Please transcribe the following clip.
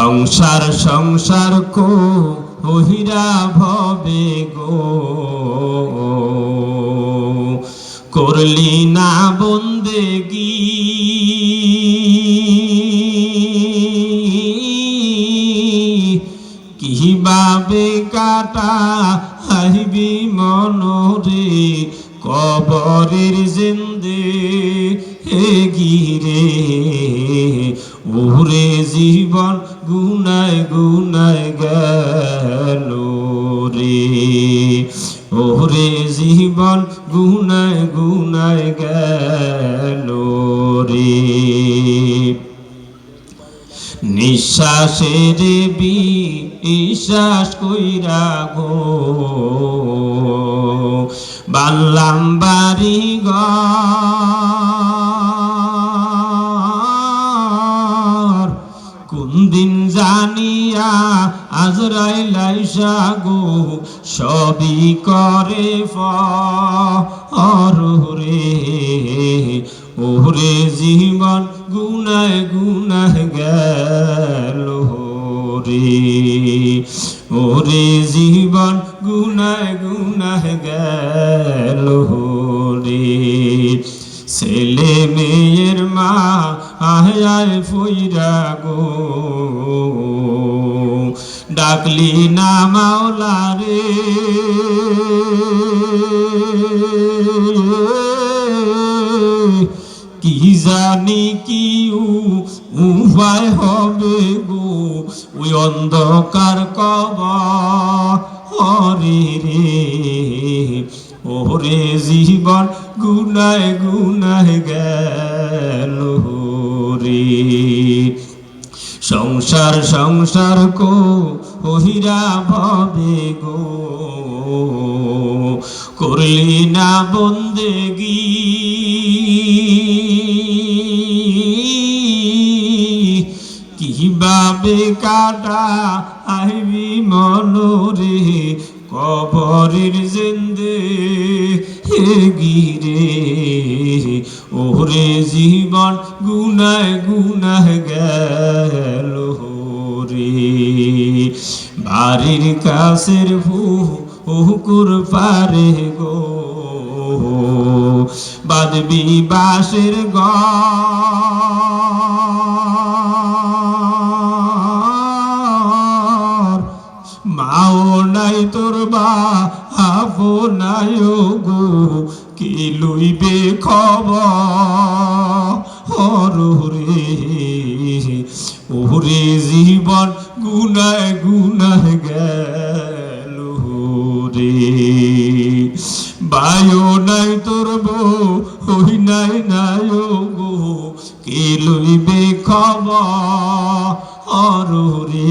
সংসার সংসার কো ওহিরা ভবে গো। করলি না বন্দেগি কীভাবে কাটা হাইবি মনরে, কবরের জিন্দে হে গিরে। ওরে জীবন গুনায় গুনায় গেল রে। ওরে জীবন গুনায় গুনায় গেল রে। নিঃশ্বাসের বিশ্বাস কইরা গো। বাল্লাম বাড়ি ঘর। কোন দিন জানিয়া আজরাই লাইসা গো, সবই করে ফরে ওরে জীবন গুনায় গুনায় গেল রে। ওরে জীবন গুনায় গুনায় গেল রে। ছেলে মেয়ের মা আয় ফইরা গো। ডাকলি না মাওলা রে। কি জানি কি উপায় হবে গো। ওই অন্ধকার কবরে রে। ওরে জীবন গুনায় গুনায় গেল রে সংসার সংসার কো, ওহিরা ভবে গো। করলি না বন্দেগি। কীভাবে কাটা আইবি মনরে? কবরের জিন্দে গিরে ওরে জীবন গুনায় গুনায় গেল রে। বাড়ির কাছের ভু হুকুর পারে গো। বাদবি বাসের গর মাও নাই তোর বা আপো নাই গো, কি লইবে খবর? রে ওরে জীবন গুনায় গুনায় গেল রে বায়ো নাই তোর বউ ওই নাই নাই গো, কে লইবে খবর? রে